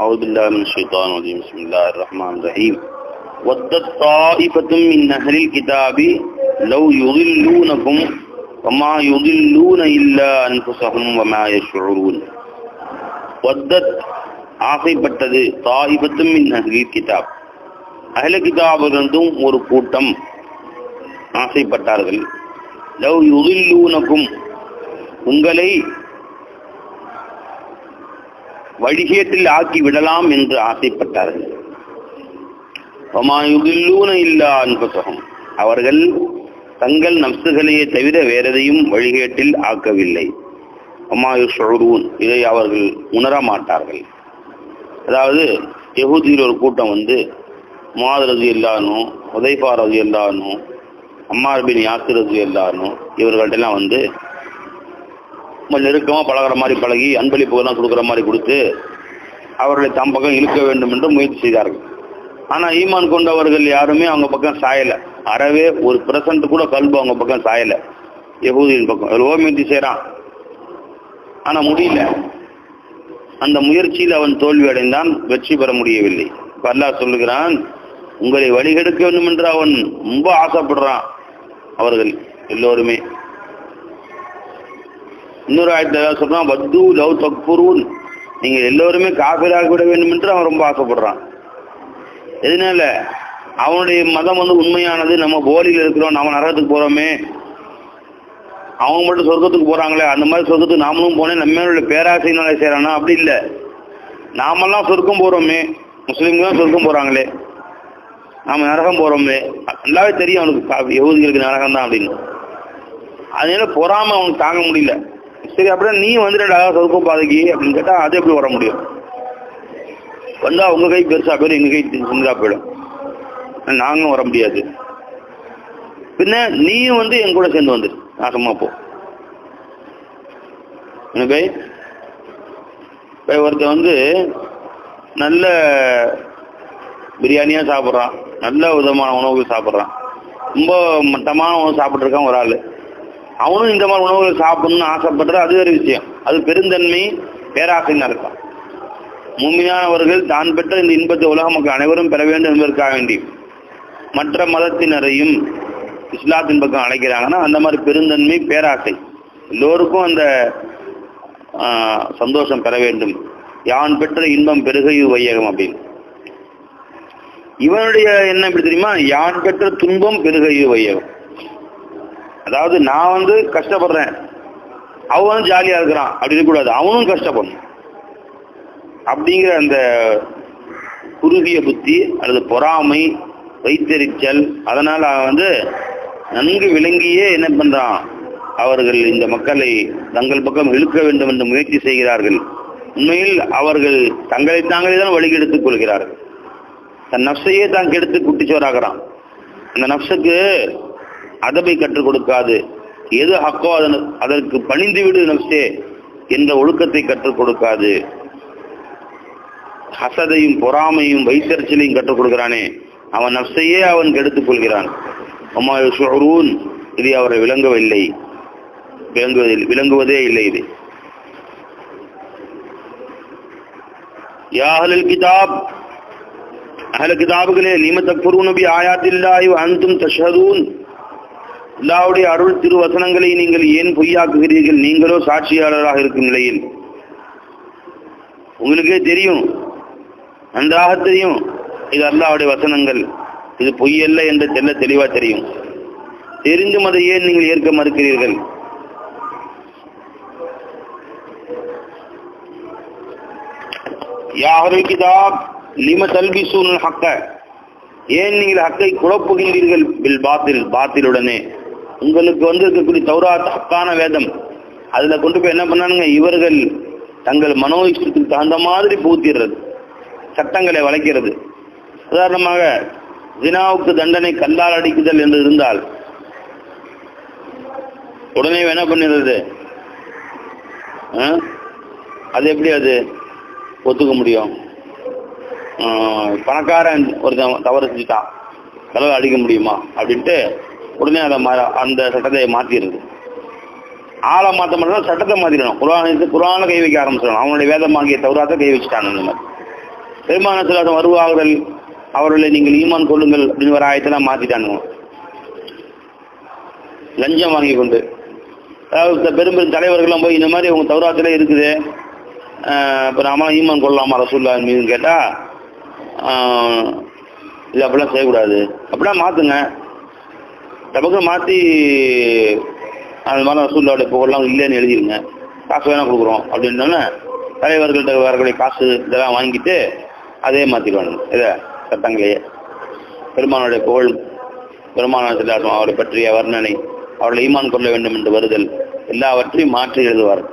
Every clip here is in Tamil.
أعوذ بالله من الشيطان الرجيم بسم الله الرحمن الرحيم ودت طائفة من أهل الكتاب لو يضلونكم وما يضلون إلا أنفسهم وما يشعرون ودت ஆசைப்பட்டது தாயிபத்தும் மின் அஹ்லில் கிதாப் அஹ்ல கிதாபிலிருந்தும் ஒரு கூட்டம் ஆசைப்பட்டார்கள் லவ் யுதில்லூனக்கும் உங்களை வழிகேட்டில் ஆக்கி விடலாம் என்று ஆசைப்பட்டார்கள். ஒமாயுதில்லூன இல்லா அன்பசகம். அவர்கள் தங்கள் நப்சுகளையே தவிர வேறெதையும் வழிகேட்டில் ஆக்கவில்லை. ஒமாயு ஷொரூன் இதை அவர்கள் உணர மாட்டார்கள் அதாவது யகுதியில் ஒரு கூட்டம் வந்து முவாத் ரஜி இல்லானும் உதைஃபா ரஜி இல்லானும் அம்மார் பின் யாசிர் ரஜி இல்லானும் இவர்கள்ட்டெல்லாம் வந்து ரொம்ப நெருக்கமாக பழகிற மாதிரி பழகி அன்பளிப்புகள்லாம் கொடுக்குற மாதிரி கொடுத்து அவர்களை தம் பக்கம் இழுக்க வேண்டும் என்று முயற்சி செய்தார்கள். ஆனால் ஈமான் கொண்டவர்கள் யாருமே அவங்க பக்கம் சாயலை. அறவே ஒரு பிரசன்ட் கூட கல்பு அவங்க பக்கம் சாயலை. யகூதியின் பக்கம். எவ்வளோ முயற்சி செய்கிறான் ஆனால் முடியல. அந்த முயற்சியில் அவன் தோல்வி அடைந்தான். வெற்றி பெற முடியவில்லை. பல்லா சொல்லுகிறான் உங்களை வழிகெடுக்க வேண்டும் என்று அவன் ரொம்ப ஆசைப்படுறான். அவர்கள் எல்லோருமே இன்னொரு ஆயத்தில் சொல்றான் வத்து லவ் தக்புருன் நீங்க எல்லோருமே காபிராக விட வேண்டும் என்று அவன் ரொம்ப ஆசைப்படுறான். எதனால? அவனுடைய மதம் வந்து உண்மையானது. நம்ம போலியில் இருக்கிறோம். நம்ம நரகத்துக்கு போறோமே. அவங்க மட்டும் சொர்க்கத்துக்கு போறாங்களே. அந்த மாதிரி சொர்க்கத்துக்கு நாமளும் போனேன். நம்ம உள்ள பேராசையினால செய்யறானா அப்படி இல்லை. நாமெல்லாம் சொர்க்கம் போறோமே. முஸ்லீம்கள் தான் சொர்க்கம் போறாங்களே. நாம நரகம் போறோமே. நல்லாவே தெரியும் அவனுக்கு. யகுதிகளுக்கு நரகம் தான் அப்படின்னு. அதனால பொறாம அவனுக்கு தாங்க முடியல. சரி அப்படின்னா நீ வந்துடா சொர்க்கம் பாதைக்கு அப்படின்னு கேட்டா அது எப்படி வர முடியும்? வந்தா உங்க கை பெருசா போயிடும் எங்க கை சின்னதா போயிடும். நாங்களும் வர முடியாது. பின்ன நீயும் வந்து என் கூட சேர்ந்து வந்துரு நாசமா போ. எனக்கு ஒருத்தன் வந்து நல்ல பிரியாணியா சாப்பிட்றான் நல்ல விதமான உணவுகள் சாப்பிட்றான். ரொம்ப மட்டமான உணவு சாப்பிட்ருக்கான் ஒரு ஆள். அவனும் இந்த மாதிரி உணவுகள் சாப்பிடணும்னு ஆசைப்படுறது அது ஒரு விஷயம். அது பெருந்தன்மை பேராசைன்னு இருக்கான் மூமியானவர்கள் தான் பெற்ற இந்த இன்பத்தை உலக மக்கள் அனைவரும் பெற வேண்டும் என்பதற்காக வேண்டி மற்ற மதத்தினரையும் இஸ்லாத்தின் பக்கம் அழைக்கிறாங்கன்னா அந்த மாதிரி பெருந்தன்மை பேராசை. எல்லோருக்கும் அந்த சந்தோஷம் பெற வேண்டும். யான் பெற்ற இன்பம் பெருகையு வையகம் அப்படின்னு. இவனுடைய என்ன எப்படி தெரியுமா? யான் பெற்ற துன்பம் பெருகையு வையகம். அதாவது நான் வந்து கஷ்டப்படுறேன். அவன் வந்து இருக்கிறான். அப்படி இருக்கக்கூடாது அவனும் கஷ்டப்படணும். அப்படிங்கிற அந்த குறுகிய புத்தி அல்லது பொறாமை வைத்தறிச்சல் அதனால் அவன் வந்து நன்கு விளங்கியே என்ன பண்ணுறான் அவர்கள் இந்த மக்களை தங்கள் பக்கம் இழுக்க வேண்டும் என்று முயற்சி செய்கிறார்கள். உண்மையில் அவர்கள் தங்களை தாங்களே தான் வழிகெடுத்துக் கொள்கிறார்கள். தன் நப்சையே தான் கெடுத்து குட்டிச்சோராகிறான் அந்த நப்சுக்கு அதபை கற்றுக் கொடுக்காது. எது ஹக்கோ அதன் அதற்கு பணிந்து விடு நப்சே என்ற ஒழுக்கத்தை கற்றுக் கொடுக்காது. ஹசதையும் பொறாமையும் வைத்தறிச்சலையும் கற்றுக் கொடுக்கிறானே. அவன் நப்சையே அவன் கெடுத்துக் கொள்கிறான். அம்மா அம்மாயூன் இது அவரை விளங்கவில்லை. விளங்குவதில் விளங்குவதே இல்லை இது. யாஹலில் கிதாப் அஹல கிதாபுகளே நீம தக்புரு நபி ஆயாத்தில்லாய் அந்தும் தஷதூன் அல்லாவுடைய அருள் திருவசனங்களை நீங்கள் ஏன் பொய்யாக்குகிறீர்கள்? நீங்களோ சாட்சியாளராக இருக்கும் நிலையில். உங்களுக்கே தெரியும். நன்றாக தெரியும். இது அல்லாவுடைய வசனங்கள். இது பொய்யல்ல என்று தெல்ல தெளிவா தெரியும். தெரிந்தும் அதை ஏன் நீங்கள் ஏற்க மறுக்கிறீர்கள்? யாஹருல் கிதாப் லிம தல்பிசூன் ஹக்க? ஏன் நீங்கள் ஹக்கை குழப்புகின்றீர்கள் பில் பாத்தில் பாத்திலுடனே. உங்களுக்கு வந்து இருக்கக்கூடிய தௌராத் ஹக்கான வேதம். அதுல கொண்டு போய் என்ன பண்ணானுங்க? இவர்கள் தங்கள் மனோ இஷ்டத்துக்கு தகுந்த மாதிரி பூத்திடுறது சட்டங்களை வளைக்கிறது. உதாரணமாக ஜினாவுக்கு தண்டனை கல்லால் அடிக்குதல் என்று இருந்தால் உடனே என்ன பண்ணிடுறது? அது எப்படி அது? ஒத்துக்க முடியும். பணக்காரன் ஒருத்தன் தவறு செஞ்சுட்டான். கல்லால் அடிக்க முடியுமா? அப்படின்ட்டு உடனே அதை அந்த சட்டத்தை மாற்றிடுது ஆளை மாற்ற மட்டும் சட்டத்தை மாற்றிடணும் குரான் குரானை கை வைக்க ஆரம்பிச்சிடணும். அவனுடைய வேதமாகிய வாங்கிய தவறாத கை வச்சுட்டான் இந்த மாதிரி. பெருமான சிலாசம் வருவார்கள். அவர்களை நீங்கள் ஈமான் கொள்ளுங்கள் அப்படின்னு ஒரு ஆயத்தெல்லாம் மாத்திட்டானுங்க. லஞ்சம் வாங்கி கொண்டு. அதாவது பெரும் பெரும் தலைவர்கள்லாம் போய் இந்த மாதிரி உங்க தௌராத்திலே இருக்குது. இப்போ நாம ஈமான் கொள்ளலாமா ரசூல்லா மீதுன்னு கேட்டால் இது அப்படிலாம் செய்யக்கூடாது. அப்படிலாம் மாற்றுங்க பக்கம் மாற்றி அந்த மாதிரி ரசூல்லாவுடைய புகழ்லாம் இல்லைன்னு எழுதிருங்க. காசு வேணால் கொடுக்குறோம். அப்படின்னோன்னே தலைவர்கள்ட்ட வரக்கூடிய காசு இதெல்லாம் வாங்கிட்டு அதே மாற்றிடுவாங்க இதை சட்டங்களையே பெருமானுடைய புகழ் பெருமான அவரை பற்றிய வர்ணனை அவர்களை ஈமான் கொள்ள வேண்டும் என்று வருதல் எல்லாவற்றையும் மாற்றி எழுதுவார்.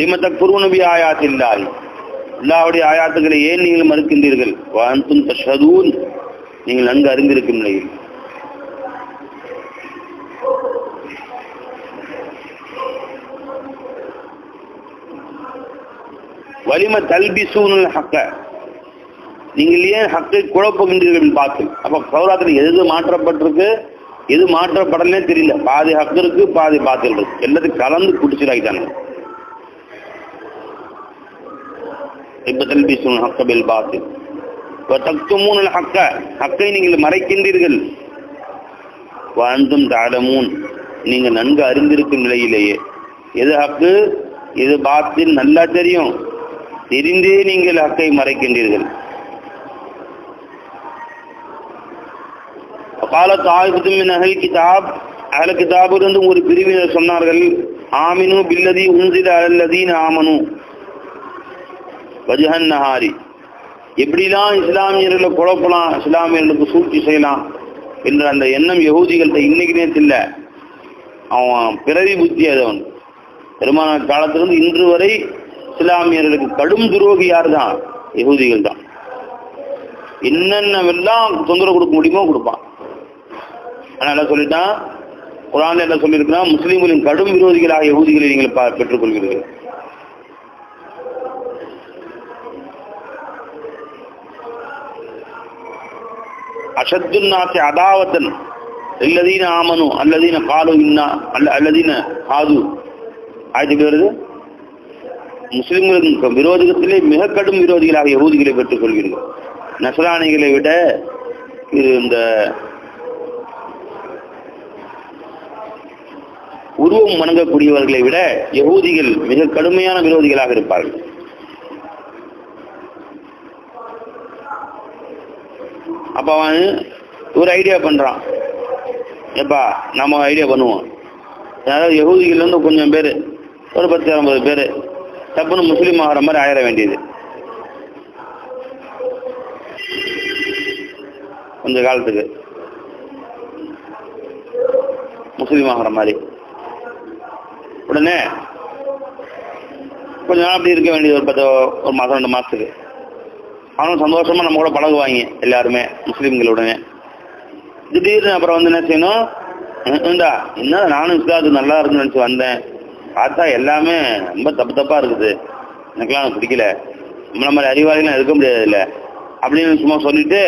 நிமத்த குருநபி ஆயாத்தில்லாய் அல்லாவுடைய ஆயாத்துக்களை ஏன் நீங்கள் மறுக்கின்றீர்கள்? வாந்தும் தஷதூன் நீங்கள் நன்கு அறிந்திருக்கும் நிலையில். வலிம தல்பிசூனல் ஹக்க. நீங்கள் ஏன் ஹக்கை குழப்புகின்றீர்கள் பார்த்து. அப்போ சௌராத்திரி எது மாற்றப்பட்டிருக்கு? எது மாற்றப்படலே தெரியல. பாதி ஹக்கு இருக்கு பாதி பாத்தில் இருக்கு. எல்லாத்தையும் கலந்து குடிச்சிடாயிட்டாங்க இப்ப தல்பிசுன் ஹக்கபில் பாத்து தக்துமூன் ஹக்க. ஹக்கை நீங்கள் மறைக்கின்றீர்கள். வாழ்ந்தும் தாடமூன் நீங்கள் நன்கு அறிந்திருக்கும் நிலையிலேயே. எது ஹக்கு? எது பாத்தில் நல்லா தெரியும். தெரிந்தே நீங்கள் ஹக்கை மறைக்கின்றீர்கள். கால தாய்புத்துமின் அகல் கிதாப். அகல கிதாபிலிருந்து ஒரு பிரிவினர் சொன்னார்கள் ஆமினு பில்லதி உன்சில அல்லதீன் ஆமனு. வஜஹன் நஹாரி எப்படிலாம் இஸ்லாமியர்களை குழப்பலாம் இஸ்லாமியர்களுக்கு சூழ்ச்சி செய்யலாம் என்ற அந்த எண்ணம் யகூதிகள்கிட்ட இன்னைக்கு நேரத்தில் அவன் பிறவி புத்தி அது அவன் பெருமான காலத்திலிருந்து இன்று வரை இஸ்லாமியர்களுக்கு கடும் துரோகி யார் தான் யகூதிகள் தான். என்னென்னவெல்லாம் தொந்தரவு கொடுக்க முடியுமோ கொடுப்பான். ஆனால் என்ன சொல்லிட்டான்? குரான் என்ன சொல்லியிருக்கிறான்? முஸ்லீம்களின் கடும் விரோதிகளாக யகூதிகளை நீங்கள் பெற்றுக்கொள்கிறீர்கள். பெற்றுக்கொள்கிறீர்கள் அஷத்துன்னாசி அதாவத்தன். இல்லதீன ஆமனு அல்லதீன காலு இன்னா அல்ல அல்லதீன காது. ஆயிரத்தி வருது. முஸ்லிம்களுக்கு விரோதத்திலே மிக கடும் விரோதிகளாக யகூதிகளை பெற்றுக் கொள்கிறீர்கள். நசராணிகளை விட இது இந்த உருவம் வணங்கக்கூடியவர்களை விட யகூதிகள் மிக கடுமையான விரோதிகளாக இருப்பார்கள். அப்போ அவன் ஒரு ஐடியா பண்றான். ஏப்பா நம்ம ஐடியா பண்ணுவோம். அதாவது யகூதிகள் கொஞ்சம் பேர் ஒரு பத்து ஐம்பது பேர் தப்புன்னு முஸ்லீம் ஆகிற மாதிரி ஆயிட வேண்டியது. கொஞ்ச காலத்துக்கு. முஸ்லீம் ஆகிற மாதிரி. உடனே கொஞ்ச நாள் அப்படி இருக்க வேண்டியது ஒரு பத்து ஒரு மாதம் ரெண்டு மாதத்துக்கு அவனும் சந்தோஷமா நம்ம கூட பழகுவாங்க எல்லாருமே முஸ்லீம்களுடனே. திடீர்னு அப்புறம் வந்து என்ன செய்யணும்? இந்தா என்ன? நானும் இஸ்லாத்து நல்லா இருக்குன்னு நினச்சி வந்தேன். பார்த்தா எல்லாமே ரொம்ப தப்பு தப்பா இருக்குது. எனக்கெல்லாம் பிடிக்கல. நம்மள மாதிரி அறிவாளிலாம் இருக்க முடியாது இல்லை அப்படின்னு சும்மா சொல்லிட்டு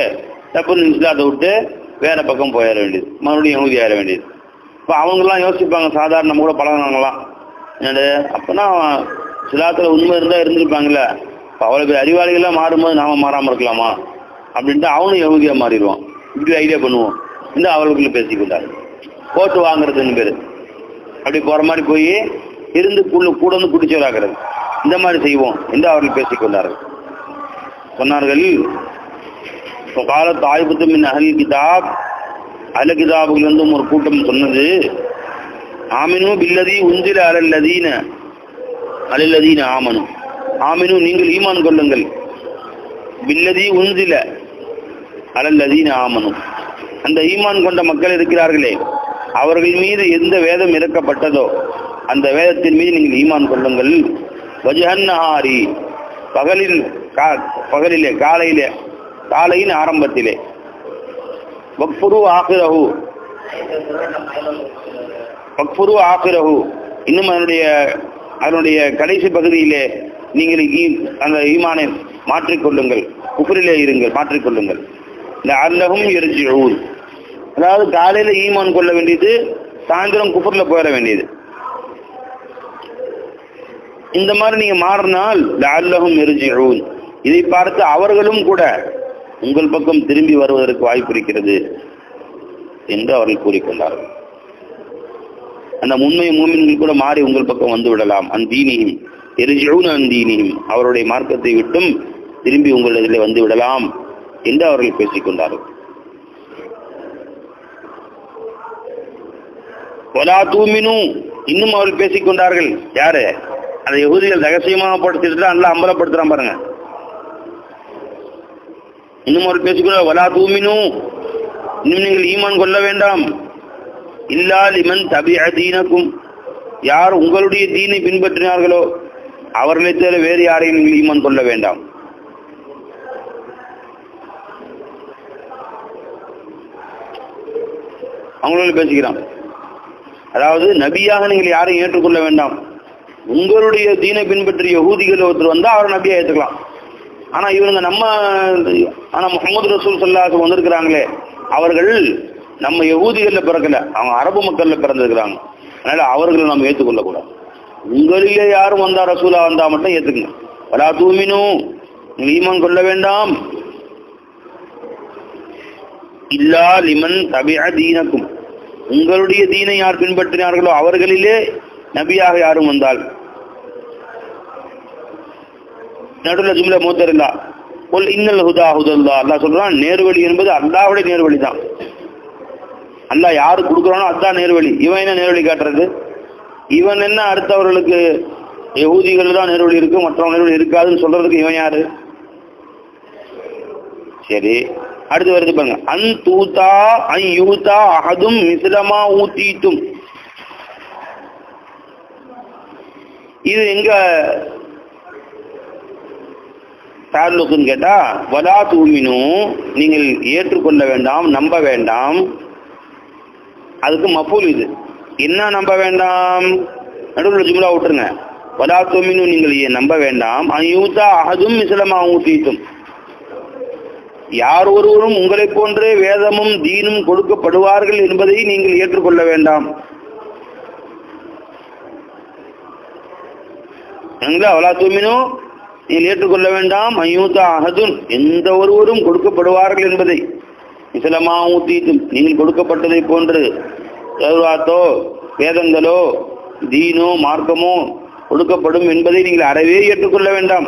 தப்புன்னு இஸ்லாத்தை விட்டு வேற பக்கம் போயிட வேண்டியது. மறுபடியும் எழுதி ஆயிட வேண்டியது. இப்போ அவங்கெல்லாம் யோசிப்பாங்க சாதாரண நம்ம கூட பழகினாங்களாம் என்னது? அப்போனா சிலாத்தில் உண்மை இருந்தால் இருந்திருப்பாங்கல்ல. இப்போ அவ்வளோ பேர் அறிவாளிகள்லாம் மாறும்போது நாம மாறாமல் இருக்கலாமா? அப்படின்ட்டு அவனும் யகுதியாக மாறிடுவான். இப்படி ஐடியா பண்ணுவோம். இந்த அவர்களுக்குள்ள பேசிக்கொண்டார் ஓட்டு வாங்குறதுன்னு பேர். அப்படி போகிற மாதிரி போய் இருந்து கூட கூட வந்து குடிச்சவராகிறது. இந்த மாதிரி செய்வோம் என்று அவர்கள் பேசிக்கொண்டார்கள் சொன்னார்கள் இப்போ காலத்து ஆய்வுத்து மின் அகல் கிதாப் அல கிதாபுகளிலிருந்தும் ஒரு கூட்டம் சொன்னது ஆமினும் பில்லதி உந்திர அலல்லதீன அலல்லதீன ஆமனும் ஆமினு நீங்கள் ஈமான் கொள்ளுங்கள். வில்லதி உந்தில அலல்லதீன ஆமனும் அந்த ஈமான் கொண்ட மக்கள் இருக்கிறார்களே அவர்கள் மீது எந்த வேதம் இறக்கப்பட்டதோ அந்த வேதத்தின் மீது நீங்கள் ஈமான் கொள்ளுங்கள். வஜஹன்னஹாரி பகலில் கா- பகலிலே காலையிலே காலையின் ஆரம்பத்திலே. வக்ஃபுரு ஆகிரஹு. வக்ஃபுரு ஆகிரஹு. இன்னும் அதனுடைய அதனுடைய கடைசி பகுதியிலே நீங்கள் அந்த ஈமானை மாற்றிக்கொள்ளுங்கள். குஃபரிலே இருங்கள் மாற்றிக்கொள்ளுங்கள். இந்த அல்லகும் எரிஜிஊன் அதாவது காலையில் ஈமான் கொள்ள வேண்டியது சாயந்தரம் குப்பரில் போயிட வேண்டியது. இந்த மாதிரி நீங்க மாறினால் லஅல்லஹும் யர்ஜிஊன். இதை பார்த்து அவர்களும் கூட உங்கள் பக்கம் திரும்பி வருவதற்கு வாய்ப்பு இருக்கிறது என்று அவர்கள் கூறிக்கொண்டார்கள். அந்த உண்மை மூமின்கள் கூட மாறி உங்கள் பக்கம் வந்து விடலாம். அந்த தீனியும் எரிஜூன் அந்தீனியும் அவருடைய மார்க்கத்தை விட்டும் திரும்பி உங்களிடத்தில் வந்து விடலாம் என்று அவர்கள் பேசிக் கொண்டார்கள். ஒலா தூமினு இன்னும் அவர்கள் பேசிக்கொண்டார்கள் யாரு? அந்த யகுதிகள் ரகசியமாக படுத்திட்டு நல்லா அம்பலப்படுத்துறான் பாருங்க. இன்னும் அவர்கள் பேசிக்கொள்ள ஒலா தூமினு இன்னும் நீங்கள் ஈமான் கொள்ள வேண்டாம். இல்லா லிமன் தபி தீனக்கும் யார் உங்களுடைய தீனை பின்பற்றினார்களோ அவர்களை தவிர வேறு யாரையும் ஈமான் கொள்ள வேண்டாம். அவங்களோட பேசிக்கிறான் அதாவது நபியாக நீங்கள் யாரையும் ஏற்றுக்கொள்ள வேண்டாம். உங்களுடைய தீனை பின்பற்றிய ஊதிகள் ஒருத்தர் வந்தா அவரை நபியாக ஏற்றுக்கலாம் ஆனா இவங்க நம்ம ஆனா முகமது ரசூல் சல்லாஹ் வந்திருக்கிறாங்களே அவர்கள் நம்ம யகூதிகள்ல பிறக்கல. அவங்க அரபு மக்கள்ல பிறந்திருக்கிறாங்க. அதனால அவர்களை நம்ம ஏற்றுக்கொள்ளக்கூடாது உங்களிலே யாரும் வந்தா ரசூலா வந்தா மட்டும் ஏத்துக்குங்க. வரா தூமினும் நீங்கள் ஈமான் கொள்ள வேண்டாம். இல்லா லிமன் தபிஅ தீனக்கும். உங்களுடைய தீனை யார் பின்பற்றினார்களோ அவர்களிலே நபியாக யாரும் வந்தால். நடுவில் ஜும்ல மூத்தரில்லா. கொல் இன்னல் ஹுதா ஹுதல்லா. அல்லா சொல்றான் நேர்வழி என்பது அல்லாவுடைய நேர்வழி தான் அல்லா யாரு கொடுக்குறானோ அதான் நேர்வழி. இவன் என்ன நேர்வழி காட்டுறது? இவன் என்ன அடுத்தவர்களுக்கு யகூதிகள் தான் நேர்வழி இருக்கு மற்றவங்க நேர்வழி இருக்காதுன்னு சொல்றதுக்கு இவன் யாரு? சரி அடுத்து வருது பாருங்க. அன் தூத்தா அன் யூத்தா அகதும் மிசிலமா ஊத்தீட்டும் இது எங்க தாலுக்குன்னு கேட்டா வலா தூமினும் நீங்கள் ஏற்றுக்கொள்ள வேண்டாம் நம்ப வேண்டாம். அதுக்கு மப்பூல் இது. என்ன நம்ப வேண்டாம்? நடுவில் ஜும்லா விட்டுருங்க. வலா நீங்கள் நம்ப வேண்டாம்? அயூதா அகதும் மிசிலமா ஊத்தீட்டும். யார் ஒருவரும் உங்களைப் போன்றே வேதமும் தீனும் கொடுக்கப்படுவார்கள் என்பதை நீங்கள் ஏற்றுக்கொள்ள வேண்டாம். எங்களா அவளா தூமினோ நீங்கள் ஏற்றுக்கொள்ள வேண்டாம். ஐயூத்தா அகதுன் எந்த ஒருவரும் கொடுக்கப்படுவார்கள் என்பதை இஸ்லமா ஊத்தீத்தும் நீங்கள் கொடுக்கப்பட்டதை போன்று தருவாத்தோ வேதங்களோ தீனோ மார்க்கமோ ஒடுக்கப்படும் என்பதை நீங்கள் அறவே ஏற்றுக்கொள்ள வேண்டாம்.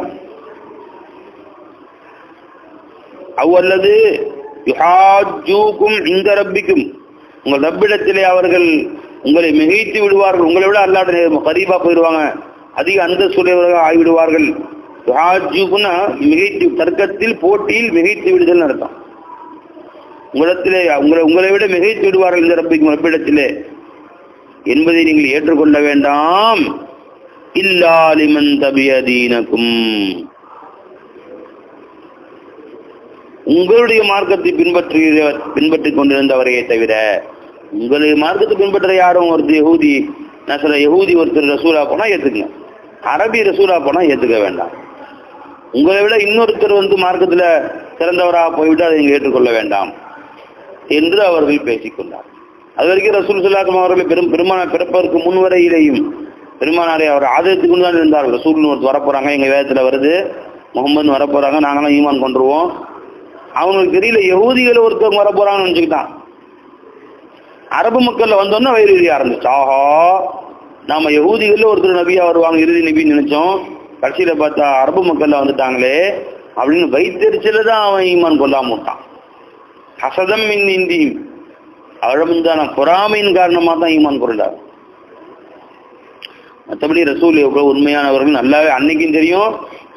அவ்வல்லது இந்த ரப்பிக்கும். உங்கள் ரப்பிடத்திலே அவர்கள் உங்களை மிகைத்து விடுவார்கள். உங்களை விட அல்லாட கரீபா போயிடுவாங்க அதிக அந்தஸ்துடையவர்கள் ஆகிவிடுவார்கள். மிகைத்து தர்க்கத்தில் போட்டியில் மிகைத்து விடுதல் அர்த்தம் உங்களிடத்திலே உங்களை உங்களை விட மிகைத்து விடுவார்கள் இந்த ரப்பிக்கும் ரப்பிடத்திலே. என்பதை நீங்கள் ஏற்றுக்கொள்ள வேண்டாம். இல்லாலிமன் தபியதீனக்கும் உங்களுடைய மார்க்கத்தை பின்பற்றி பின்பற்றிக் கொண்டிருந்தவரையே தவிர உங்களுடைய மார்க்கத்தை பின்பற்ற யாரும் ஒருத்தர் யகூதி நான் சொல்ல யகூதி ஒருத்தர் ரசூலா போனா ஏற்றுக்குங்க அரபி ரசூலா போனா ஏத்துக்க வேண்டாம். உங்களை விட இன்னொருத்தர் வந்து மார்க்கத்துல சிறந்தவராக போய்விட்டு அதை நீங்கள் ஏற்றுக்கொள்ள வேண்டாம். என்று அவர்கள் பேசிக்கொண்டார். அது வரைக்கும் ரசூல் சுல்லாக்கம் அவர்கள் பெரும் பெருமானார் பிறப்பதற்கு முன்வரையிலேயும் பெருமானாரை அவர் ஆதரித்து கொண்டு தான் இருந்தார்கள் ரசூல்னு ஒருத்தர் வரப்போறாங்க எங்க வேதத்துல வருது. முகமது வரப்போறாங்க நாங்களாம் ஈமான் கொண்டுருவோம். அவங்களுக்கு தெரியல யகுதிகள் ஒருத்தவங்க வர போறாங்கன்னு நினைச்சுக்கிட்டான். அரபு மக்கள்ல வந்தோன்னா வயிறு இறுதி ஆரம்பிச்சு ஆஹா நாம யகூதிகள்ல ஒருத்தர் நபியா வருவாங்க இறுதி நபின்னு நினைச்சோம். கடைசியில பார்த்தா அரபு மக்கள்ல வந்துட்டாங்களே அப்படின்னு வைத்தறிச்சல தான் அவன் ஈமான் கொள்ளாம விட்டான். ஹசதம் மின் இந்தியும். அழமுந்தான பொறாமையின் காரணமா தான் ஈமான் கொண்டார். மற்றபடி ரசூல் எவ்வளவு உண்மையானவர்கள் நல்லாவே அன்னைக்கும் தெரியும்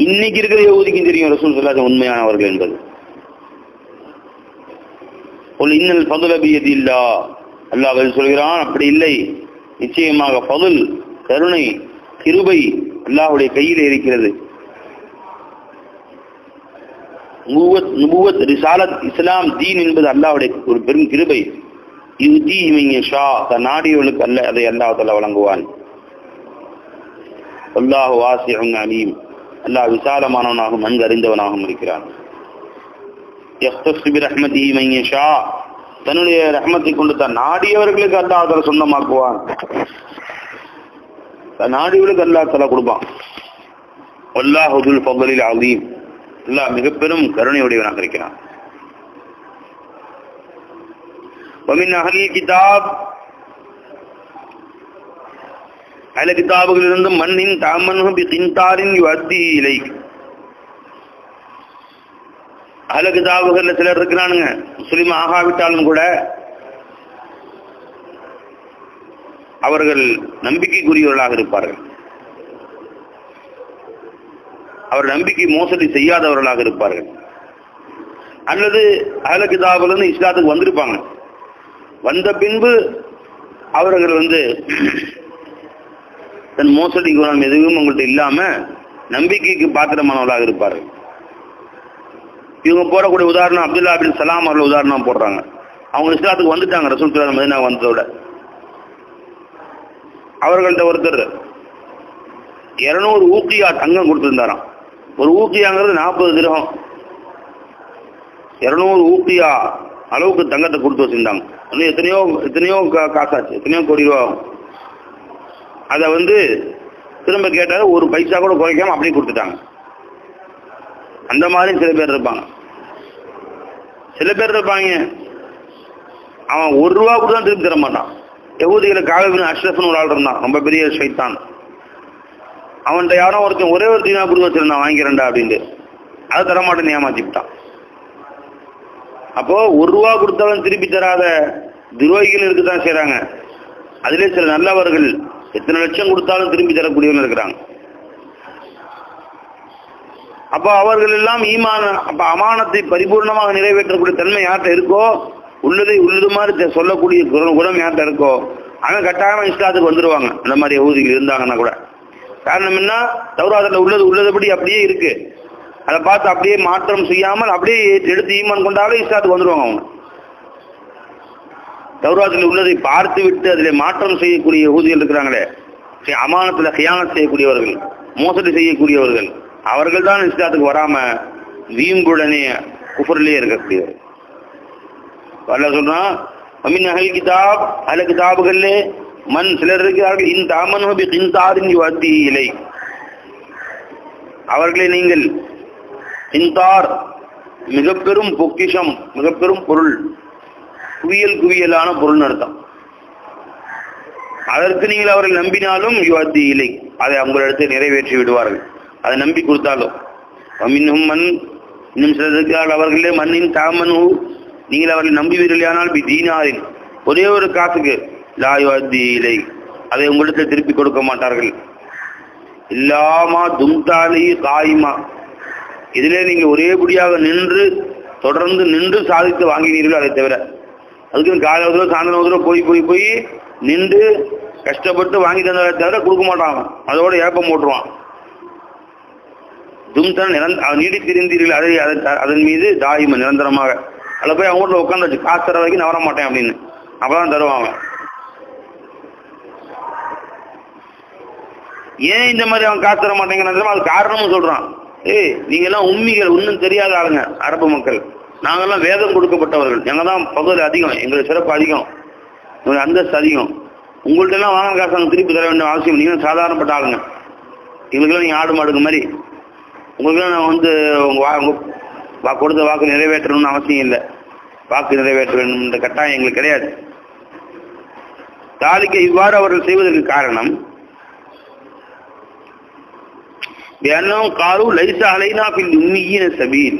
இன்னைக்கு இருக்கிற யகூதிக்கும் தெரியும் ரசூல் சொல்லாத உண்மையானவர்கள் என்பது. ஒரு இன்னல் பதுல பியதி இல்லா அல்லாஹ் பதில் சொல்கிறான் அப்படி இல்லை. நிச்சயமாக பதுல் கருணை கிருபை அல்லாஹ்வுடைய கையில் இருக்கிறது. நுபுவத் நுபுவத் ரிசாலத் இஸ்லாம் தீன் என்பது அல்லாவுடைய ஒரு பெரும் கிருபை. இது தீ இவங்க ஷா தன் நாடியவர்களுக்கு அல்ல அதை அல்லாஹ் தஆலா வழங்குவான். அல்லாஹ் அவங்க அணியும் அல்லாஹ் விசாலமானவனாகவும் நன்கு அறிந்தவனாகவும் இருக்கிறான். யஹ்தஸ் பிரஹ்மதிஹி ஷா தன்னுடைய ரஹ்மத்தை கொண்டு தன் நாடியவர்களுக்கு அல்லாஹ் சொந்தமாக்குவான். தன் நாடியவர்களுக்கு அல்லாஹ் கொடுப்பான். அல்லாஹுல் ஃபضலில் அலீம். அல்லாஹ் மிக பெரும் கருணையுடையவனாக இருக்கிறான் ومن أهل الكتاب அஹ்ல கிதாபுகளிலிருந்து மண்ணின் தாமன்ஹு பி கிந்தாரின் யுஅத்தி இலைக் அஹ்ல கிதாபுகள்ல சிலர் இருக்கிறானுங்க முஸ்லிம் ஆகாவிட்டாலும் கூட அவர்கள் நம்பிக்கைக்குரியவர்களாக இருப்பார்கள் அவர் நம்பிக்கை மோசடி செய்யாதவர்களாக இருப்பார்கள். அல்லது அஹ்ல கிதாபுலேருந்து இஸ்லாத்துக்கு வந்திருப்பாங்க. வந்த பின்பு அவர்கள் வந்து தன் மோசடி குணம் எதுவும் உங்கள்கிட்ட இல்லாம நம்பிக்கைக்கு பாத்திரமானவர்களாக இருப்பார்கள். இவங்க போடக்கூடிய உதாரணம் அப்துல்லா பின் சலாம் அவர்கள் உதாரணம் போடுறாங்க. அவங்க இஸ்லாத்துக்கு வந்துட்டாங்க ரசூல் சலாம் மதினா வந்ததோட. அவர்கள்ட்ட ஒருத்தர் இருநூறு ஊக்கியா தங்கம் கொடுத்துருந்தாராம். ஒரு ஊக்கியாங்கிறது நாற்பது திரகம். இருநூறு ஊக்கியா அளவுக்கு தங்கத்தை கொடுத்து வச்சிருந்தாங்க. இன்னும் எத்தனையோ எத்தனையோ கா- காசாச்சு. எத்தனையோ கோடி ரூபா ஆகும். அதை வந்து திரும்ப கேட்டால் ஒரு பைசா கூட குறைக்காம அப்படியே கொடுத்துட்டாங்க. அந்த மாதிரி சில பேர் இருப்பாங்க. சில பேர் இருப்பாங்க. அவன் ஒரு ரூபா கூட தான் திருப்பி தர மாட்டான் யகூதிகளை காவின் அஷ்ரஃப்னு ஒரு ஆள் இருந்தான். ரொம்ப பெரிய ஷைத்தான் அவன்கிட்ட யாரும் ஒருத்தன் ஒரே ஒரு தீனா கொடுத்து வச்சிருந்தான் வாங்கிக்கிறேன்டா அப்படின்ட்டு. அதை தரமாட்டேன்னு ஏமாத்திவிட்டான். அப்போ ஒரு ரூபா கொடுத்தவன் திருப்பி தராத துரோகிகள் இருக்குதான் செய்கிறாங்க அதிலே சில நல்லவர்கள் எத்தனை லட்சம் கொடுத்தாலும் திரும்பி தரக்கூடியவங்க இருக்கிறாங்க. அப்போ அவர்கள் எல்லாம் ஈமான அப்போ அமானத்தை பரிபூர்ணமாக நிறைவேற்றக்கூடிய தன்மை யார்கிட்ட இருக்கோ உள்ளதை உள்ளது மாதிரி சொல்லக்கூடிய குணம் யார்கிட்ட இருக்கோ அவன் கட்டாயமாக இஸ்லாத்துக்கு வந்துடுவாங்க அந்த மாதிரி ஊதிகள் இருந்தாங்கன்னா கூட. காரணம் என்ன தௌராத்தில் உள்ளது உள்ளதுபடி அப்படியே இருக்கு. அதை பார்த்து அப்படியே மாற்றம் செய்யாமல் அப்படியே எடுத்து ஈமான் கொண்டாலே இஸ்லாத்துக்கு வந்துடுவாங்க அவங்க. தௌராத்தில் உள்ளதை பார்த்து விட்டு அதில் மாற்றம் செய்யக்கூடிய ஊதிகள் இருக்கிறாங்களே. சரி, அமானத்துல கியானம் செய்யக்கூடியவர்கள் மோசடி செய்யக்கூடியவர்கள் அவர்கள் தான் இஸ்லாத்துக்கு வராம வீம்புடனே குஃபர்லேயே இருக்கக்கூடியவர் வரல சொல்றான் அமின் அகல் கிதாப் அல கிதாபுகள்லே மண் சிலர் இருக்கிறார்கள் இந்த அமனு கிந்தாரின் யுவத்தி இலை. அவர்களை நீங்கள் கிந்தார் மிக பெரும் பொக்கிஷம் மிக பெரும் பொருள் குவியல் குவியலான பொருள் அர்த்தம். அதற்கு நீங்கள் அவர்கள் நம்பினாலும் யுவாத்தி இலை அதை உங்களிடத்தில் நிறைவேற்றி விடுவார்கள். அதை நம்பி கொடுத்தாலும் மின்னும் மண் இன்னும் சிலர் அவர்களே மண்ணின் தாமனு நீங்கள் அவர்களை நம்புவீர்களானால் பி தீனாரின். ஒரே ஒரு காசுக்கு லாயுவாதி இலை அதை உங்களிடத்தில் திருப்பி கொடுக்க மாட்டார்கள். இல்லாமா தும்தாலி காயுமா. இதிலே நீங்க ஒரே குடியாக நின்று தொடர்ந்து நின்று சாதித்து வாங்கினீர்கள் அதை தவிர. அதுக்கு காலை உதவ சாயந்தரம் உதவ போய் போய் போய் நின்று கஷ்டப்பட்டு வாங்கி தந்ததை தவிர கொடுக்க மாட்டான். அதோட ஏப்பம் போட்டுருவான். தும்தான் நிரந்தர நீடித்திருந்தீர்கள். அதை அதை- அதன் மீது தாயும நிரந்தரமாக. அதில் போய் அவங்க வீட்டில் உட்காந்து காசு தர வரைக்கும் நான் வர மாட்டேன் அப்படின்னு. அப்பதான் தருவாங்க ஏன் இந்த மாதிரி அவன் காசு தர மாட்டேங்கிறான்? அது காரணமும் சொல்றான். ஏய் நீங்க எல்லாம் உண்மைகள் ஒன்றும் தெரியாத ஆளுங்க அரபு மக்கள். நாங்கெல்லாம் வேதம் கொடுக்கப்பட்டவர்கள். எங்கள் தான் பகுதி அதிகம் எங்களுக்கு சிறப்பு அதிகம். எங்களுக்கு அந்தஸ்து அதிகம். உங்கள்ட்ட எல்லாம் வாங்க காசு நாங்க திருப்பி தர வேண்டிய அவசியம் நீங்கள் சாதாரணப்பட்ட ஆளுங்க. எங்களுக்கெல்லாம் நீங்கள் ஆடு மாடுங்க மாதிரி. உங்களுக்கெல்லாம் நான் வந்து உங்கள் வா உங்க கொடுத்த வாக்கு நிறைவேற்றணும்னு அவசியம் இல்லை. வாக்கு நிறைவேற்ற வேண்டும் என்ற கட்டாயம் எங்களுக்கு கிடையாது. தாலிக்கு இவ்வாறு அவர்கள் செய்வதற்கு காரணம் بأنهم قالوا ليس علينا في الأميين سبيل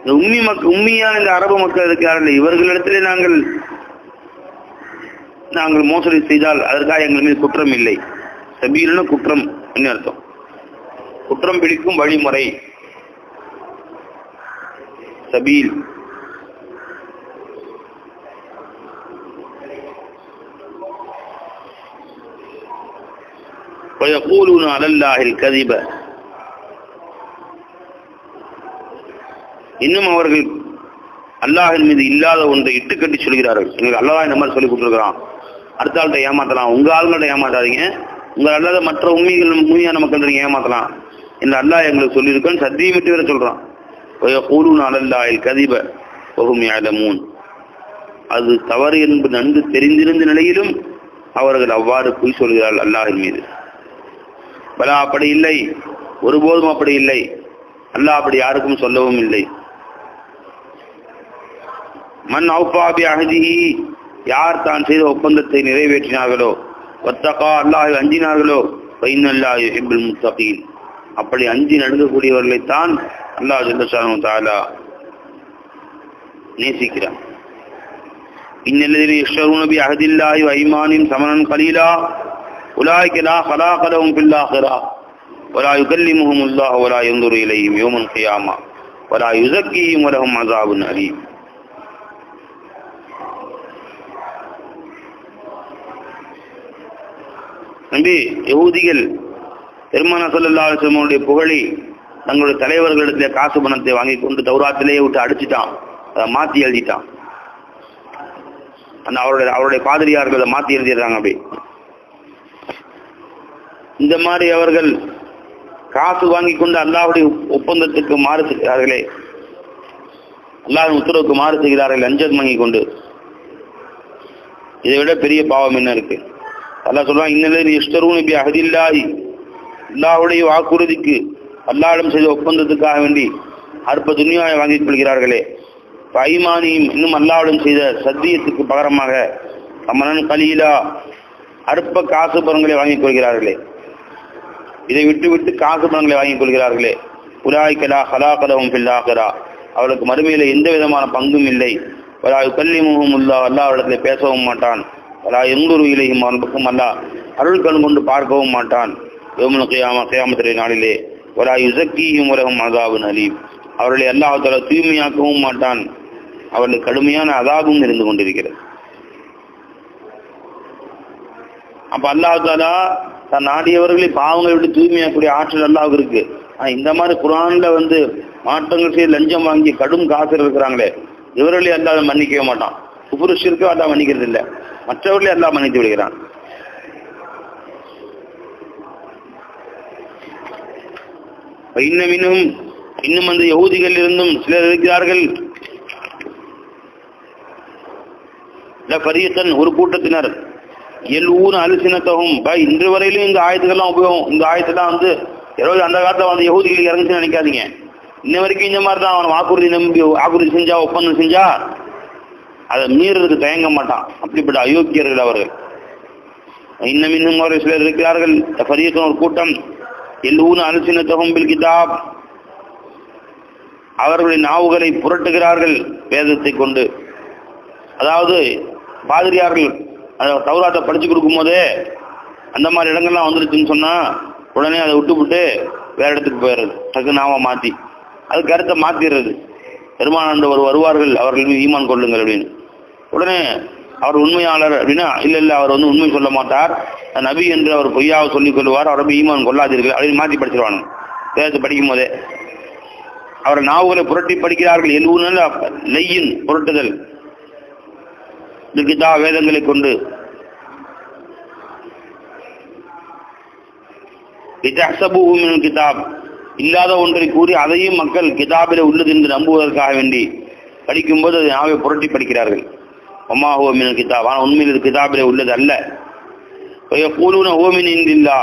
இந்த உம்மி மக்க உண்மையான இந்த அரபு மக்கள் இருக்கிறார்கள் இவர்களிடத்திலே நாங்கள் நாங்கள் மோசடி செய்தால் அதற்காக எங்கள் மீது குற்றம் இல்லை சபீல்னு குற்றம் என்ன அர்த்தம் குற்றம் பிடிக்கும் வழிமுறை சபீல் ويقولون على الله الكذب இன்னும் அவர்கள் அல்லாஹின் மீது இல்லாத ஒன்றை இட்டுக்கட்டி சொல்கிறார்கள் எங்களுக்கு அல்லாஹ் இந்த மாதிரி சொல்லி கொடுத்துருக்குறான் அடுத்த ஆள்கிட்ட ஏமாத்தலாம் உங்க ஆளுங்கள்ட்ட ஏமாத்தாதீங்க உங்க அல்லாத மற்ற உண்மைகள் உண்மையான மக்கள் நீங்க ஏமாத்தலாம் இந்த அல்லாஹ் எங்களுக்கு சொல்லியிருக்கேன்னு சத்தியமிட்டு வேற சொல்றான் கூறுன் அலல்லாஹில் கதிப வகும் யாலமூன் அது தவறு என்பது நன்கு தெரிந்திருந்த நிலையிலும் அவர்கள் அவ்வாறு பொய் சொல்கிறார்கள் அல்லாஹின் மீது பலா அப்படி இல்லை. ஒருபோதும் அப்படி இல்லை. அல்லாஹ் அப்படி யாருக்கும் சொல்லவும் இல்லை. மண் அவுப்பாபி அகதிஹி யார் தான் செய்த ஒப்பந்தத்தை நிறைவேற்றினார்களோ ஒத்தக்கா அல்லாஹை அஞ்சினார்களோ பைனல்லாஹ் ஹிபுல் முத்தகீன். அப்படி அஞ்சி நடுங்கக்கூடியவர்களைத்தான் அல்லாஹ் ஜல்லஷானு தாலா நேசிக்கிறான். இன்னல்லதி யஷ்ரூன நபி அகதில்லாஹி வைமானின் சமணன் கலீலா உலாய்க லா خلاق لهم في الآخرة ولا يكلمهم الله ولا ينظر إليهم يوم القيامة ولا يزكيهم ولهم عذاب أليم நம்பி யகூதிகள் பெருமான சல்லா அலுவலமுடைய புகழி தங்களுடைய தலைவர்களிடத்துல காசு பணத்தை வாங்கி கொண்டு தௌராத்திலேயே விட்டு அடிச்சிட்டான் அதை மாத்தி எழுதிட்டான் அந்த அவருடைய அவருடைய பாதிரியார்கள் அதை மாத்தி எழுதிடுறாங்க அப்படி இந்த மாதிரி அவர்கள் காசு வாங்கி கொண்டு அல்லாவுடைய ஒப்பந்தத்துக்கு மாறு செய்கிறார்களே. அல்லாவின் உத்தரவுக்கு மாறு செய்கிறார்கள் லஞ்சம் வாங்கி கொண்டு. இதை விட பெரிய பாவம் என்ன இருக்கு? அல்லா சொல்றான் இந்நிலையில் இஷ்டரும் இப்படி அகதில்லாஹி அல்லாவுடைய வாக்குறுதிக்கு அல்லாவிடம் செய்த ஒப்பந்தத்துக்காக வேண்டி அற்ப துணியாவை வாங்கிக் கொள்கிறார்களே. பைமானியும் இன்னும் அல்லாவிடம் செய்த சத்தியத்துக்கு பகரமாக அமனன் கலீலா அற்ப காசு பரங்களை வாங்கிக் கொள்கிறார்களே. இதை விட்டுவிட்டு காசு பணங்களை வாங்கிக் கொள்கிறார்களே. புலாய்கலா ஹலாகலவும் பில்லாகரா அவளுக்கு மறுமையில எந்த விதமான பங்கும் இல்லை. வலா கல்லிமுகம் உள்ளா அல்லா அல்லாவிடத்துல பேசவும் மாட்டான். வலா எங்குரு இலையும் அவன் பக்கம் அல்லா அருள் கண் கொண்டு பார்க்கவும் மாட்டான். யோமனு கியாம கையாமத்துறை நாளிலே. வலா யுசக்கியும் உலகம் அதாபுன் அலீம். அவர்களை அல்லாஹால தூய்மையாக்கவும் மாட்டான். அவர்களுக்கு கடுமையான அதாபும் இருந்து கொண்டிருக்கிறது. அப்ப அல்லாஹாலா தன் நாடியவர்களை பாவங்களை விட்டு தூய்மையாக்கூடிய ஆற்றல் அல்லாவுக்கு இருக்கு. ஆனா இந்த மாதிரி குரான்ல வந்து மாற்றங்கள் செய்து லஞ்சம் வாங்கி கடும் காசு இருக்கிறாங்களே இவர்களே அல்லாத மன்னிக்கவே மாட்டான். குபுருஷிற்கு அல்லா மன்னிக்கிறது இல்லை. மற்றவர்களே அல்லா மன்னித்து விடுகிறான். இன்னும் இன்னும் இன்னும் அந்த யகுதிகள் இருந்தும் சிலர் இருக்கிறார்கள். பரியத்தன் ஒரு கூட்டத்தினர். எல்லூர் அலுசினத்தகும். பா இன்று வரையிலும் இந்த ஆயத்துக்கெல்லாம் உபயோகம். இந்த ஆயத்தெல்லாம் வந்து இருபது அந்த காலத்தில் வந்து யகுதிகளுக்கு இறங்குச்சுன்னு நினைக்காதீங்க. இன்ன வரைக்கும் இந்த மாதிரி தான் அவன் வாக்குறுதி நம்பி வாக்குறுதி செஞ்சா ஒப்பந்தம் செஞ்சா அதை மீறதுக்கு தயங்க மாட்டான். அப்படிப்பட்ட அயோக்கியர்கள் அவர்கள். இன்னும் இன்னும் ஒரு சிலர் இருக்கிறார்கள். பரியத்தன் ஒரு கூட்டம். எல்லூர் அலுசினத்தகும் பில் கிதாப் அவர்களின் நாவுகளை புரட்டுகிறார்கள் வேதத்தை கொண்டு. அதாவது பாதிரியார்கள் தௌராத்தை படிச்சு கொடுக்கும் போதே அந்த மாதிரி இடங்கள்லாம் வந்துருச்சுன்னு சொன்னால் உடனே அதை விட்டுவிட்டு வேற இடத்துக்கு போயிடுறது. டக்கு நாம மாற்றி அது கருத்தை மாற்றிடுறது பெருமானந்தவர் வருவார்கள் அவர்கள் மீது ஈமான் கொள்ளுங்கள் அப்படின்னு. உடனே அவர் உண்மையாளர் அப்படின்னா இல்லை இல்லை அவர் வந்து உண்மை சொல்ல மாட்டார். நபி என்று அவர் பொய்யாவை சொல்லிக் கொள்வார். அவரை போய் ஈமான் கொள்ளாதீர்கள் அப்படின்னு மாற்றி படிச்சிருவாங்க. வேதத்தை படிக்கும் போதே அவர் நாவுகளை புரட்டி படிக்கிறார்கள். எழுவுன நெய்யின் புரட்டுதல். கிதா வேதங்களை கொண்டு கிதாப். இல்லாத ஒன்றை கூறி அதையும் மக்கள் கிதாபில உள்ளது என்று நம்புவதற்காக வேண்டி படிக்கும்போது அதை நாவை புரட்டி படிக்கிறார்கள். அம்மா ஹோமின் கிதாப். ஆனால் உண்மையில் இது கிதாபில உள்ளது அல்ல. கூலுன ஹோமின் இல்லா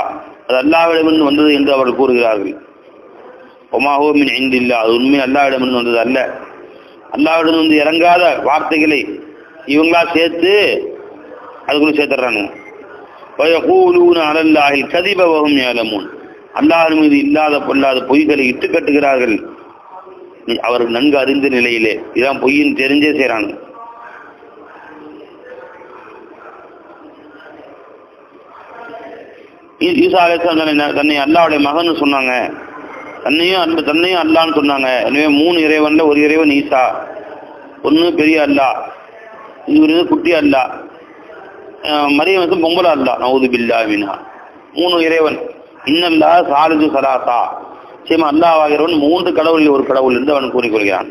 அது அல்லாவிடமிருந்து வந்தது என்று அவர்கள் கூறுகிறார்கள். ஒமா ஹோமின் இந்தில்லா அது உண்மை அல்லாவிடமிருந்து வந்தது அல்ல. அல்லாவிடம் வந்து இறங்காத வார்த்தைகளை இவங்களா சேர்த்து அதுக்குள்ள சேர்த்துறாங்க அலல்லாஹில் கதிபவகம் ஏலமுன் அல்லாஹ் மீது இல்லாத பொல்லாத பொய்களை இட்டு கட்டுகிறார்கள். அவர்கள் நன்கு அறிந்த நிலையிலே இதான் பொய்யின் தெரிஞ்சே செய்யறாங்க ஈசா தன்னை அல்லாவுடைய மகன் சொன்னாங்க. தன்னையும் அன்பு தன்னையும் அல்லான்னு சொன்னாங்க. எனவே மூணு இறைவன்ல ஒரு இறைவன் ஈசா. ஒன்று பெரிய அல்லா இவருக்கு குட்டி அல்லா. மரியவனுக்கு வந்து பொம்பளை அல்லா. நவுது பில்லா மீனா மூணு இறைவன். இன்னல்லா சாலிது சலாசா. சரி அல்லாவாகிறவன் மூன்று கடவுளில் ஒரு கடவுள் என்று அவன் கூறிக்கொள்கிறான்.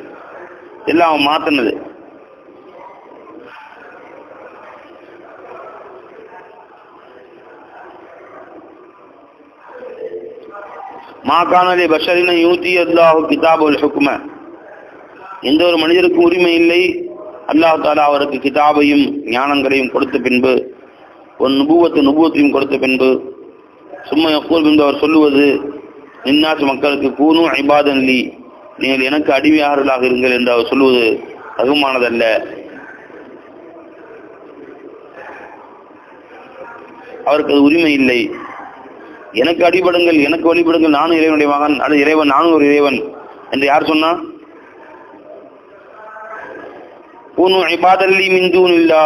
எல்லாம் அவன் மாத்தினது. மாகாணலே பஷரின யூதி அல்லாஹு கிதாபுல் ஹுக்ம. எந்த ஒரு மனிதருக்கும் உரிமை இல்லை. அல்லாஹ் தாலா அவருக்கு கிதாபையும் ஞானங்களையும் கொடுத்த பின்பு ஒரு நுபுவத்து நுபுவத்தையும் கொடுத்த பின்பு சும்மா எப்போது பின்பு அவர் சொல்லுவது நின்னாசு மக்களுக்கு கூணும் ஐபாதன்லி நீங்கள் எனக்கு அடிமையாளர்களாக இருங்கள் என்று அவர் சொல்லுவது தகுமானதல்ல அவருக்கு அது உரிமை இல்லை. எனக்கு அடிபடுங்கள் எனக்கு வழிபடுங்கள் நானும் இறைவனுடைய மகன் அது இறைவன் நானும் ஒரு இறைவன் என்று யார் சொன்னா? கூனு ஐபாதல்லி மிந்தூன் இல்லா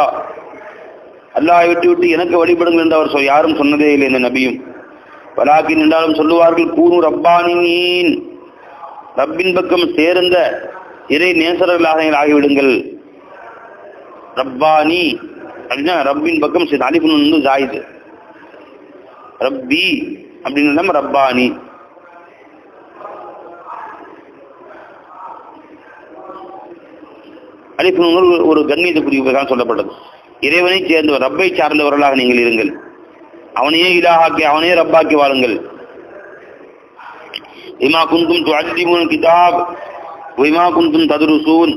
அல்லாஹ் விட்டு விட்டு எனக்கு வழிபடுங்கள் என்று அவர் சொல் யாரும் சொன்னதே இல்லை இந்த நபியும். வலாக்கின் என்றாலும் சொல்லுவார்கள் கூனு ரப்பானின் ரப்பின் பக்கம் சேர்ந்த இறை நேசர்களாக ஆகிவிடுங்கள். ரப்பானி அப்படின்னா ரப்பின் பக்கம் சேர்ந்து அலிபுன் வந்து ஜாயிது. ரப்பி அப்படின்னு நம்ம ரப்பானி. அலிபுன் ஒரு கண்ணியத்தை கண்ணியத்துக்குரிய சொல்லப்பட்டது. இறைவனை சேர்ந்தவர் ரப்பை சார்ந்தவர்களாக நீங்கள் இருங்கள். அவனையே இலாஹாக்கி அவனையே ரப்பாக்கி வாழுங்கள். இமா குந்தும் துஅல்லிமுன் கிதாப் வைமா குந்தும் ததுருசூன்.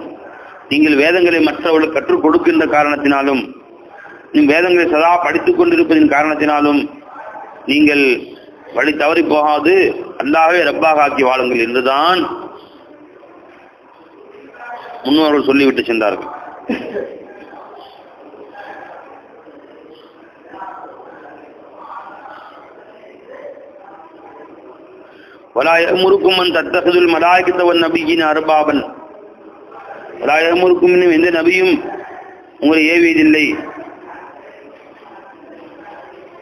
நீங்கள் வேதங்களை மற்றவர்கள் கற்றுக் கொடுக்கின்ற காரணத்தினாலும் வேதங்களை சதா படித்துக் கொண்டிருப்பதின் காரணத்தினாலும் நீங்கள் வழி தவறி போகாது அல்லாவே ரப்பாக ஆக்கி வாழுங்கள் என்றுதான் முன்னோர்கள் சொல்லிவிட்டு சென்றார்கள் ولا يأمركم أن تتخذوا الملائكة والنبيين أربابا ولا يأمركم இன்னும் எந்த நபியும் உங்களை ஏவியதில்லை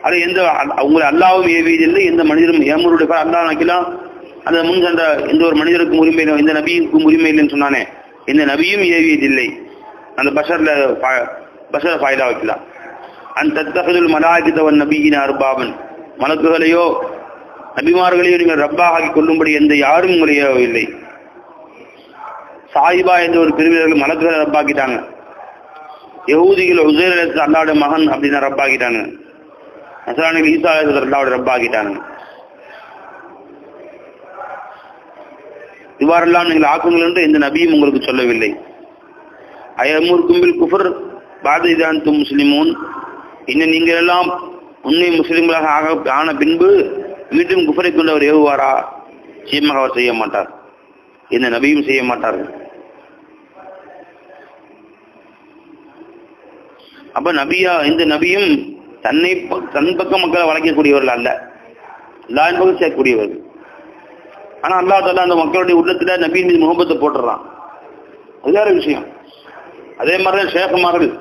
அது எந்த உங்களை அல்லாவும் ஏவியதில்லை எந்த மனிதரும் ஏமருடைய அல்லாஹ் நினைக்கலாம் அந்த முன் சென்ற எந்த ஒரு மனிதருக்கும் உரிமை இல்லை எந்த நபியுக்கும் உரிமை இல்லைன்னு சொன்னானே எந்த நபியும் ஏவியதில்லை. அந்த பஷர்ல பஷர் ஃபாயிலாக வைக்கலாம். அந்த தத்தகதுல் மலாகித்தவன் நபியின் அர்பாபன். மலக்குகளையோ நபிமார்களையோ நீங்கள் ரப்பாகி கொள்ளும்படி எந்த யாரும் முறையவில்லை சாயிபா என்ற ஒரு பிரிவினர்கள் மலக்குகளை ரப்பாக்கிட்டாங்க. யகூதிகள் உசேர் அல்லாவுடைய மகன் அப்படின்னு ரப்பாக்கிட்டாங்க. நசரானிகள் ஈசா அல்லாவோட ரப்பாக்கிட்டாங்க. இவ்வாறெல்லாம் நீங்கள் ஆக்குங்கள் என்று எந்த நபியும் உங்களுக்கு சொல்லவில்லை. அயமூர் கும்பில் குஃபர் பாதிதான் தும் முஸ்லிமூன். இன்னும் நீங்கள் எல்லாம் உண்மை முஸ்லிம்களாக ஆக ஆன பின்பு மீண்டும் குஃபரை கொண்டு அவர் ஏவுவாரா? சீமாக அவர் செய்ய மாட்டார். எந்த நபியும் செய்ய மாட்டார்கள். அப்ப நபியா இந்த நபியும் தன்னை தன் பக்கம் மக்களை வளைக்கக்கூடியவர்கள் அல்ல. எல்லா பக்கம் சேர்க்கக்கூடியவர்கள். ஆனா அல்லா தாலா அந்த மக்களுடைய உள்ளத்துல நபீன் மீது முகம்பத்தை போட்டுறான். அது வேற விஷயம். அதே மாதிரிதான் ஷேகுமார்கள்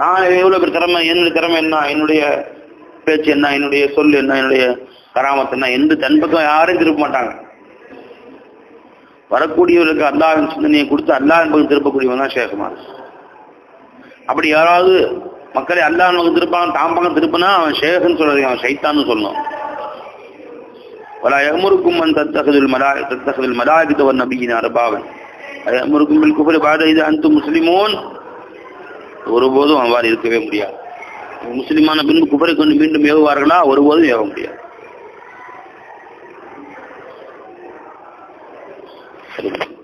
நான் எவ்வளவு பேர் திறமை என்னுடைய திறமை என்ன என்னுடைய பேச்சு என்ன என்னுடைய சொல் என்ன என்னுடைய கராமத்து என்ன எந்த தன் பக்கம் யாரும் திருப்ப மாட்டாங்க. வரக்கூடியவர்களுக்கு அல்லாவின் சிந்தனையை கொடுத்து அல்லாஹின் பக்கம் திருப்பக்கூடியவன் தான் சேகமார் அப்படி யாராவது மக்களை அல்லாஹ் பக்கம் திருப்பாங்க தாம் பக்கம் திருப்பினா அவன் சேகன்னு சொல்றதுக்கு அவன் சைத்தான்னு சொல்லணும் ولا يأمركم أن تتخذوا الملائكة تتخذوا الملائكة والنبيين أربابا يأمركم بالكفر بعد إذا أنتم مسلمون ஒருபோதும் அவ்வாறு இருக்கவே முடியாது முஸ்லிமான பின்பு குபரை கொண்டு மீண்டும் ஏவுவார்களா ஒருபோதும் ஏவ முடியாது Thank you.